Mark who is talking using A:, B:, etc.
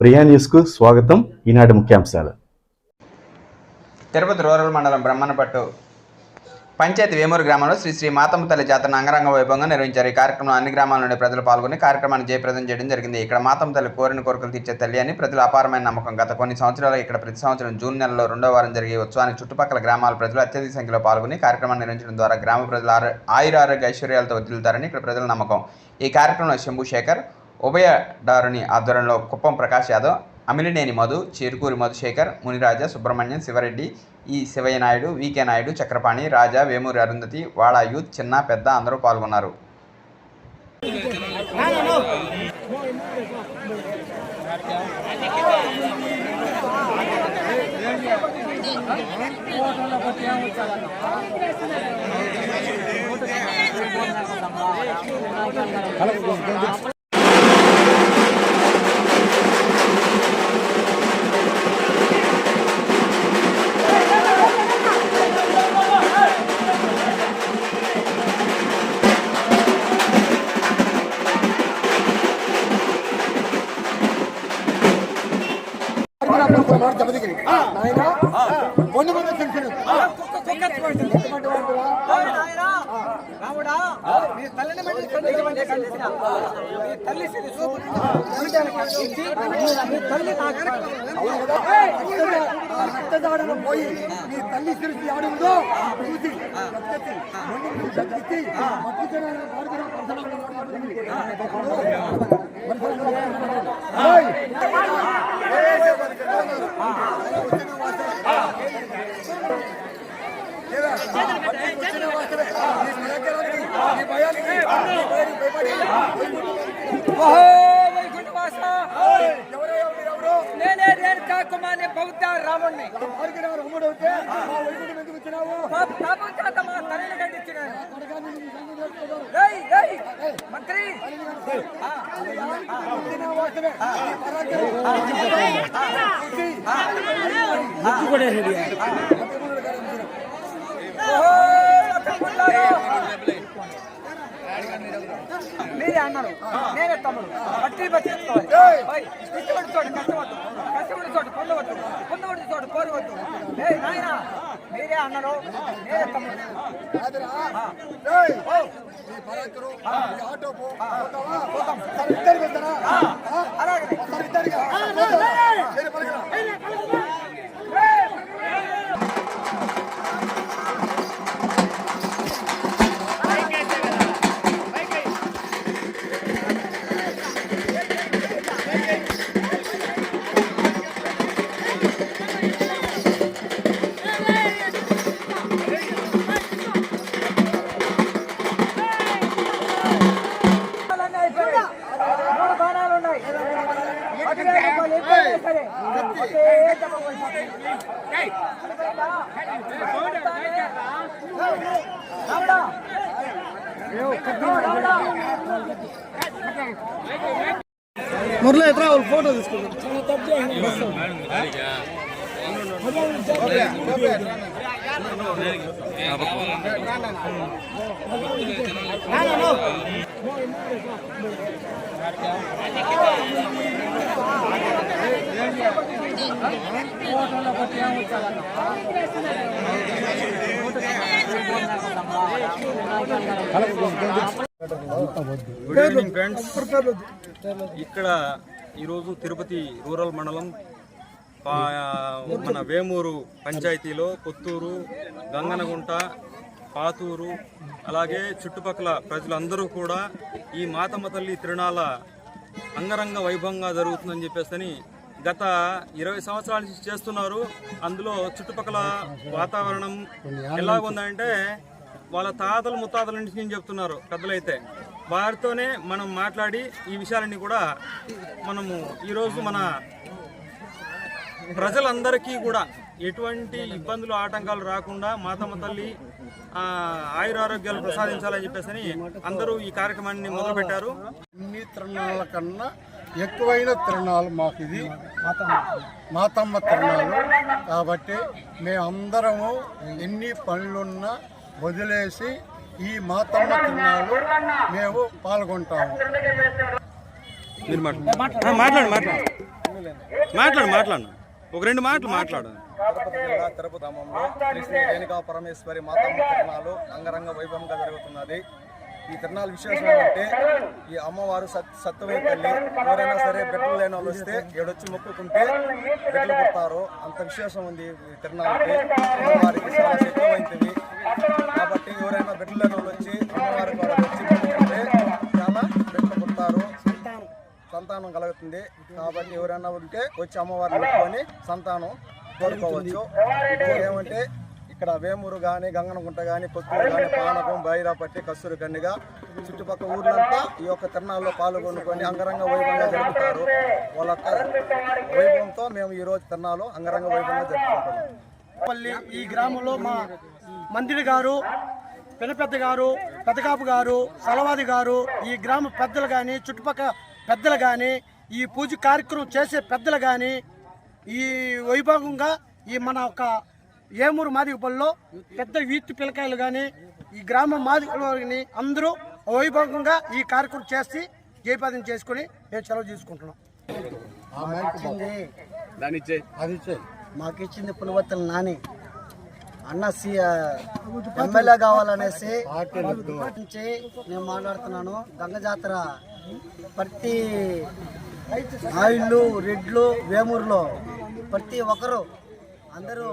A: ప్రియా న్యూస్కు స్వాగతం. ఈనాటి ముఖ్యాంశాలు.
B: తిరుపతి రూరల్ మండలం బ్రహ్మణపట్టు పంచాయతీ వేమూరు గ్రామంలో శ్రీ శ్రీ మాతమ్మ తల్లి జాతరను అంగరంగ వైభవంగా నిర్వహించారు. ఈ కార్యక్రమంలో అన్ని గ్రామాల నుండి ప్రజలు పాల్గొని కార్యక్రమాన్ని జయప్రదం చేయడం జరిగింది. ఇక్కడ మాతమ్మ తల్లి కోరిన కోరికలు తీర్చే తల్లి అని ప్రజల అపారమైన నమ్మకం. గత కొన్ని సంవత్సరాలు ఇక్కడ ప్రతి సంవత్సరం జూన్ నెలలో రెండో వారం జరిగే ఉత్సవానికి చుట్టుపక్కల గ్రామాల ప్రజలు అత్యధిక సంఖ్యలో పాల్గొని కార్యక్రమాన్ని నిర్వహించడం ద్వారా గ్రామ ప్రజలు ఆరు ఆయుర ఆరోగ్య ఐశ్వర్యాలతో వదిలుతారని ఇక్కడ ప్రజల నమ్మకం. ఈ కార్యక్రమంలో శంభు శేఖర్ ఉభయదారుని ఆధ్వర్యంలో కుప్పం ప్రకాష్ యాదవ్ అమిలినేని మధు చేరుకూరి మధుశేఖర్ మునిరాజా సుబ్రహ్మణ్యం శివరెడ్డి ఈ శివయ్య నాయుడు వికే నాయుడు చక్రపాణి రాజా వేమూరి అరుంధతి వాడా యూత్ చిన్న పెద్ద అందరూ పాల్గొన్నారు.
C: రక్తదాడన పోయి నీ తల్లి సిరిసి ఆడుందో. చూసి రక్తతి మొండి
D: నేనే రేణుకా కుమార్ని బౌద్ధ రాముణ్ణి మా పాపం చేత మా తల్లిని ఖండించినాను మంత్రి ఆ, బట్టి బతికించుకోవాలి కష్టపడి చోటు కష్టవద్దు కష్టపడి చోటు పొందవద్దు పొందవద్దు చోటు కోరవద్దు ఏ నాయన మీరే అన్నారు తమ్ముడు అలాగే
C: మురళి ఎట్రా వాళ్ళు ఫోటో తీసుకుంటారు
E: గుడ్ ఈవినింగ్ ఫ్రెండ్స్ ఇక్కడ ఈరోజు తిరుపతి రూరల్ మండలం మన వేమూరు పంచాయతీలో కొత్తూరు గంగనగుంట పాతూరు అలాగే చుట్టుపక్కల ప్రజలందరూ కూడా ఈ మాతమ్మ తల్లి తిరునాళ్ళ అంగరంగ వైభవంగా జరుగుతుందని చెప్పేసి గత ఇరవై సంవత్సరాల నుంచి చేస్తున్నారు. అందులో చుట్టుపక్కల వాతావరణం ఎలా ఉందంటే వాళ్ళ తాతలు ముత్తాతల నుంచి నేను చెప్తున్నారు పెద్దలైతే. వారితోనే మనం మాట్లాడి ఈ విషయాలన్నీ కూడా మనము ఈరోజు మన ప్రజలందరికీ కూడా ఎటువంటి ఇబ్బందులు ఆటంకాలు రాకుండా మాతమ్మ తల్లి ఆయురారోగ్యాలు ప్రసాదించాలని చెప్పేసి అందరూ ఈ కార్యక్రమాన్ని మొదలుపెట్టారు.
C: అన్ని తిరణాల కన్నా ఎక్కువైన తిరణాలు మాకు ఇది. మాతమ్మ తిరణాలు కాబట్టి మేమందరము ఎన్ని పనులున్నా వదిలేసి ఈ మాతమ్మ తిరణాలు మేము పాల్గొంటాము.
E: మాట్లాడు మాట్లాడు. మాట్లాడు మాట్లాడు. ఒక రెండు మాటలు మాట్లాడు.
F: తిరుపతి జిల్లా తిరుపతి ధామంలో శ్రీ శ్రీ రేణుకా పరమేశ్వరి మాతమ్మ తిరునాళ్ళు అంగరంగ వైభవంగా జరుగుతున్నది. ఈ తిరునాళ్ళ విశేషం ఏంటంటే ఈ అమ్మవారు సత్ సత్యవతి తల్లి ఎవరైనా సరే బిడ్డలు లేని వాళ్ళు వస్తే ఏడొచ్చి మొక్కుకుంటే బిడ్డలు పుడతారు. అంత విశేషం ఉంది ఈ తిరునాళ్ళకి. అమ్మవారికి చాలా శక్తివంతివి కాబట్టి ఎవరైనా బిడ్డలు లేని వాళ్ళు వచ్చి అమ్మవారి సంతానం కలుగుతుంది. కాబట్టి ఎవరైనా ఉంటే వచ్చి అమ్మవారిని పెట్టుకొని సంతానం కోరుకోవచ్చు. ఏమంటే ఇక్కడ వేమూరు కానీ గంగనగుంట కానీ కొత్తూరు కానీ పానకం బైరాపట్టి కస్తూరు కన్నిగా చుట్టుపక్కల ఊర్లంతా ఈ యొక్క తిరణాల్లో పాల్గొనుకొని అంగరంగ వైభవంగా జరుపుతారు. వాళ్ళ వైభవంతో మేము ఈరోజు తిరణాలు అంగరంగ వైభవంగా జరుపుకుంటాం
G: పల్లి ఈ గ్రామంలో మా మంత్రి గారు పెనపెద్ద గారు పెద్దకాపు గారు సలవాది గారు ఈ గ్రామ పెద్దలు కానీ చుట్టుపక్కల పెద్దలు కానీ ఈ పూజ కార్యక్రమం చేసే పెద్దలు కానీ ఈ వైభవంగా ఈ మన ఒక ఏమూరు మాదిగపల్లిలో పెద్ద వీతి పిల్లకాయలు కానీ ఈ గ్రామం మాదిగని అందరూ వైభవంగా ఈ కార్యక్రమం చేసి జయపాదం చేసుకుని మేము సెలవు తీసుకుంటున్నాం.
D: మాకు ఇచ్చింది పులివత్తల నాని. అన్న సి ఎమ్మెల్యే కావాలనేసి నేను మాట్లాడుతున్నాను. గంగ జాతర ప్రతి ఆయిళ్ళు రెడ్లు వేమూరులో ప్రతి ఒక్కరు అందరూ